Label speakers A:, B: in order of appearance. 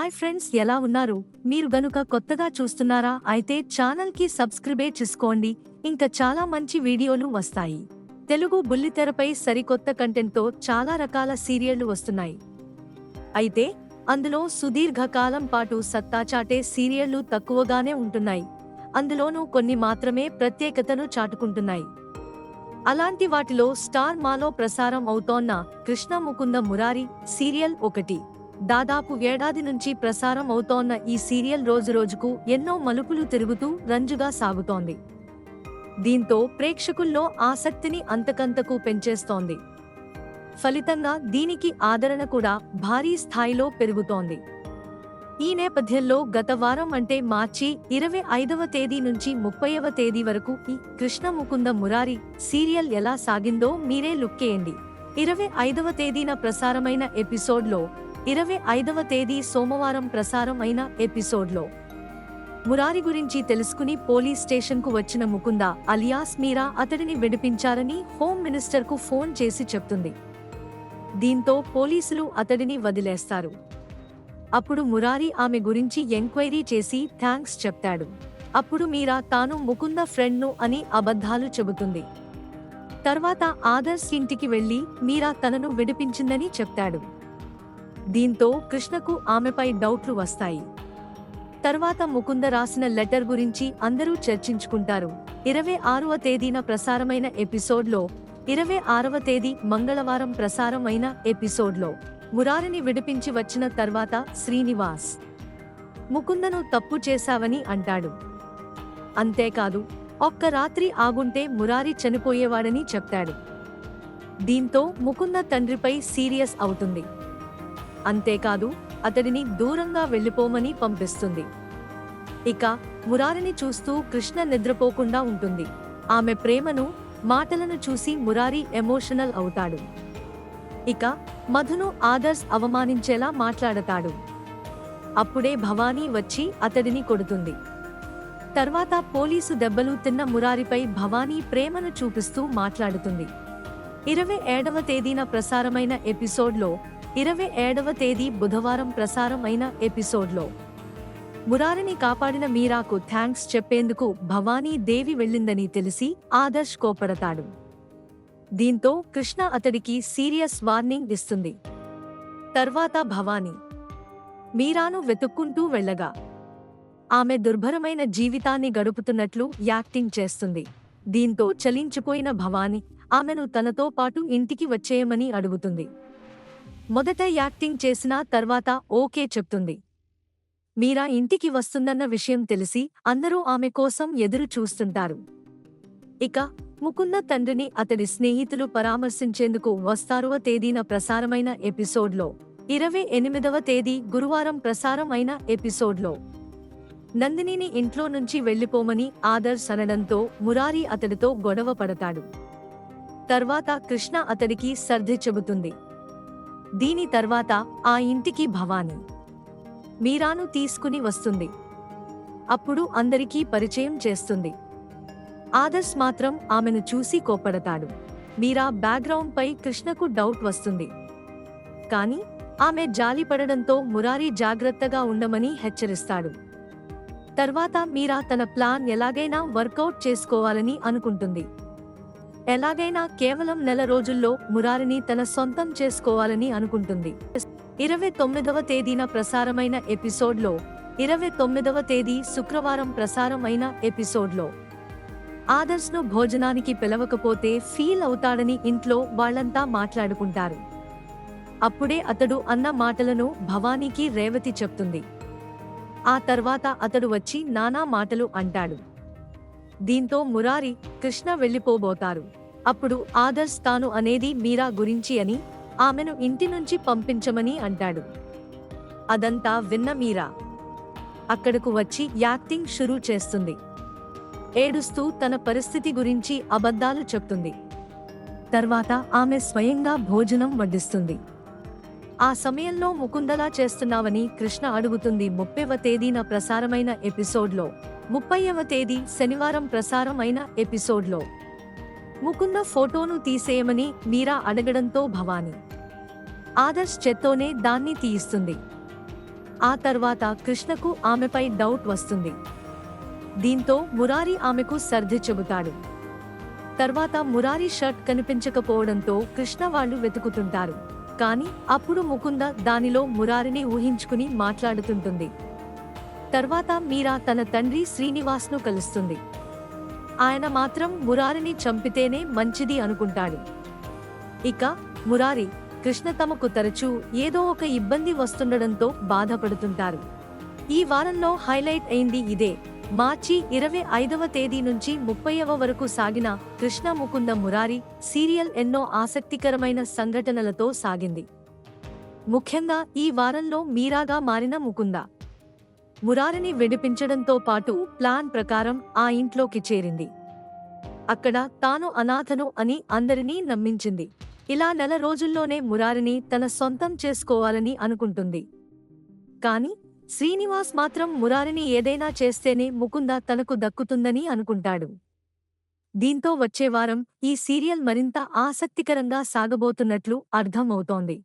A: Hi friends ఎలా ఉన్నారు? మీరు గనుక కొత్తగా చూస్తున్నారా అయితే ఛానల్కి సబ్స్క్రైబే చేసుకోండి. ఇంకా చాలా మంచి వీడియోలు వస్తాయి. తెలుగు బుల్లితెరపై సరికొత్త కంటెంట్తో చాలా రకాల సీరియళ్ళు వస్తున్నాయి. అయితే అందులో సుదీర్ఘకాలం పాటు సత్తా చాటే సీరియళ్ళు తక్కువగానే ఉంటున్నాయి. అందులోనూ కొన్ని మాత్రమే ప్రత్యేకతను చాటుకుంటున్నాయి. అలాంటి వాటిలో స్టార్ మాలో ప్రసారం అవుతోన్న కృష్ణ ముకుంద మురారి సీరియల్ ఒకటి. దాదాపు ఏడాది నుంచి ప్రసారం అవుతోన్న ఈ సీరియల్ రోజురోజుకు ఎన్నో మలుపులు తిరుగుతూ రంజుగా సాగుతోంది. దీంతో ప్రేక్షకుల్లో ఆసక్తిని అంతకంతకు పెంచేస్తోంది. ఫలితంగా దీనికి ఆదరణ కూడా భారీ స్థాయిలో పెరుగుతోంది. ఈ నేపథ్యంలో గత వారం అంటే మార్చి ఇరవై ఐదవ తేదీ నుంచి ముప్పైవ తేదీ వరకు ఈ కృష్ణ ముకుంద మురారి సీరియల్ ఎలా సాగిందో మీరే లుక్కేయండి. ఇరవై ఐదవ తేదీన ప్రసారమైన ఎపిసోడ్లో ఇరవై ఐదవ తేదీ సోమవారం ప్రసారం అయిన ఎపిసోడ్లో. మురారి గురించి తెలుసుకుని పోలీస్ స్టేషన్కు వచ్చిన ముకుంద అలియాస్ మీరా అతడిని విడిపించారని హోమ్ మినిస్టర్కు ఫోన్ చేసి చెప్తుంది. దీంతో పోలీసులు అతడిని వదిలేస్తారు. అప్పుడు మురారి ఆమె గురించి ఎంక్వైరీ చేసి థ్యాంక్స్ చెప్తాడు. అప్పుడు మీరా తాను ముకుంద ఫ్రెండ్ను అని అబద్ధాలు చెబుతుంది. తర్వాత ఆదర్శ్ ఇంటికి వెళ్ళి మీరా తనను విడిపించిందని చెప్తాడు. దీంతో కృష్ణకు ఆమెపై డౌట్లు వస్తాయి. తర్వాత ముకుంద రాసిన లెటర్ గురించి అందరూ చర్చించుకుంటారు. ఇరవై ఆరవ తేదీన ప్రసారమైన ఎపిసోడ్లో ఇరవై ఆరవ తేదీ మంగళవారం ప్రసారమైన ఎపిసోడ్లో మురారిని విడిపించి వచ్చిన తర్వాత శ్రీనివాస్ ముకుందను తప్పు చేశావని అంటాడు. అంతేకాదు ఒక్క రాత్రి ఆగుంటే మురారి చనిపోయేవాడని చెప్తాడు. దీంతో ముకుంద తండ్రిపై సీరియస్ అవుతుంది. అంతేకాదు అతడిని దూరంగా వెళ్ళిపోమని పంపిస్తుంది. ఇక మురారిని చూస్తూ కృష్ణ నిద్రపోకుండా ఉంటుంది. ఆమె ప్రేమను మాటలను చూసి మురారి ఎమోషనల్ అవుతాడు. ఇక మధును ఆదర్శ్ అవమానించేలా మాట్లాడతాడు. అప్పుడే భవానీ వచ్చి అతడిని కొడుతుంది. తర్వాత పోలీసు దెబ్బలు తిన్న మురారిపై భవానీ ప్రేమను చూపిస్తూ మాట్లాడుతుంది. ఇరవై ఏడవ తేదీన ప్రసారమైన ఎపిసోడ్లో ఇరవై ఏడవ తేదీ బుధవారం ప్రసారం అయిన ఎపిసోడ్లో. మురారిని కాపాడిన మీరాకు థ్యాంక్స్ చెప్పేందుకు భవానీ దేవి వెళ్ళిందని తెలిసి ఆదర్శ్ కోపడతాడు దీంతో కృష్ణ అతడికి సీరియస్ వార్నింగ్ ఇస్తుంది. తర్వాత భవానీ మీరాను వెతుక్కుంటూ వెళ్ళగా ఆమె దుర్భరమైన జీవితాన్ని గడుపుతున్నట్లు యాక్టింగ్ చేస్తుంది. దీంతో చలించిపోయిన భవానీ ఆమెను తనతో పాటు ఇంటికి వచ్చేయమని అడుగుతుంది. మొదట యాక్టింగ్ చేసినా తర్వాత ఓకే చెప్తుంది. మీరా ఇంటికి వస్తుందన్న విషయం తెలిసి అందరూ ఆమె కోసం ఎదురు చూస్తుంటారు. ఇక ముకుంద తండ్రిని అతడి స్నేహితులు పరామర్శించేందుకు వస్తారువ తేదీన ప్రసారమైన ఎపిసోడ్లో ఇరవై ఎనిమిదవ తేదీ గురువారం ప్రసారం అయిన ఎపిసోడ్లో. నందినిని ఇంట్లో నుంచి వెళ్ళిపోమని ఆదర్శ్ అనడంతో మురారి అతడితో గొడవ పడతాడు. తర్వాత కృష్ణ అతడికి సర్ది చెబుతుంది. దీని తర్వాత ఆ ఇంటికి భవాని. మీరాను తీసుకుని వస్తుంది. అప్పుడు అందరికీ పరిచయం చేస్తుంది. ఆదర్శ్ మాత్రం ఆమెను చూసి కోప్పడతాడు. మీరా బ్యాక్గ్రౌండ్ పై కృష్ణకు డౌట్ వస్తుంది. కానీ ఆమె జాలిపడడంతో మురారి జాగ్రత్తగా ఉండమని హెచ్చరిస్తాడు. తర్వాత మీరా తన ప్లాన్ ఎలాగైనా వర్కౌట్ చేసుకోవాలని అనుకుంటుంది. ఎలాగైనా కేవలం నెల రోజుల్లో మురారిని తన సొంతం చేసుకోవాలని అనుకుంటుంది. ఇరవై తొమ్మిదవ తేదీన ప్రసారమైన ఎపిసోడ్లో ఇరవై తొమ్మిదవ తేదీ శుక్రవారం ప్రసారం అయిన ఎపిసోడ్లో. ఆదర్శ్ను భోజనానికి పిలవకపోతే ఫీల్ అవుతాడని ఇంట్లో వాళ్ళంతా మాట్లాడుకుంటారు. అప్పుడే అతడు అన్న మాటలను భవానీకి రేవతి చెప్తుంది. ఆ తర్వాత అతడు వచ్చి నానా మాటలు అంటాడు. దీంతో మురారి కృష్ణ వెళ్ళిపోబోతారు. అప్పుడు ఆదర్శ్ తాను అనేది మీరా గురించి అని ఆమెను ఇంటి నుంచి పంపించమని అంటాడు. అదంతా విన్న మీరా. అక్కడకు వచ్చి యాక్టింగ్ షురూ చేస్తుంది. ఏడుస్తూ తన పరిస్థితి గురించి అబద్ధాలు చెప్తుంది. తర్వాత ఆమె స్వయంగా భోజనం వడ్డిస్తుంది. ఆ సమయంలో ముకుందలా చేస్తున్నావని కృష్ణ అడుగుతుంది ముప్పైవ తేదీన ప్రసారమైన ఎపిసోడ్లో. ముప్పైవ తేదీ శనివారం ప్రసారం అయిన ఎపిసోడ్లో. ముకుంద ఫోటోను తీసేయమని మీరా అడగడంతో భవాని. ఆదర్శ్ చెత్తోనే దాన్ని తీయిస్తుంది. ఆ తర్వాత కృష్ణకు ఆమెపై డౌట్ వస్తుంది. దీంతో మురారి ఆమెకు సర్ది చెబుతాడు. తర్వాత మురారి షర్ట్ కనిపించకపోవడంతో కృష్ణ వాళ్ళు వెతుకుతుంటారు. కానీ అప్పుడు ముకుంద దానిలో మురారిని ఊహించుకుని మాట్లాడుతుంటుంది. తర్వాత మీరా తన తండ్రి శ్రీనివాస్ను కలుస్తుంది. ఆయన మాత్రం మురారిని చంపితేనే మంచిది అనుకుంటాడు. ఇక మురారి కృష్ణ తమకు తరచూ ఏదో ఒక ఇబ్బంది వస్తుండడంతో బాధపడుతుంటారు. ఈ వారంలో హైలైట్ అయింది ఇదే. మార్చి ఇరవై ఐదవ తేదీ నుంచి ముప్పైవ వరకు సాగిన కృష్ణ ముకుంద మురారి సీరియల్ ఎన్నో ఆసక్తికరమైన సంఘటనలతో సాగింది. ముఖ్యంగా ఈ వారంలో మీరాగా మారిన ముకుంద. మురారిని విడిపించడంతో పాటు ప్లాన్ ప్రకారం ఆ ఇంట్లోకి చేరింది. అక్కడ తాను అనాథను అని అందరినీ నమ్మించింది. ఇలా నెల రోజుల్లోనే మురారిని తన సొంతం చేసుకోవాలని అనుకుంటుంది. కాని శ్రీనివాస్ మాత్రం మురారిని ఏదైనా చేస్తేనే ముకుంద తనకు దక్కుతుందని అనుకుంటాడు. దీంతో వచ్చే వారం ఈ సీరియల్ మరింత ఆసక్తికరంగా సాగబోతున్నట్లు అర్థమవుతోంది.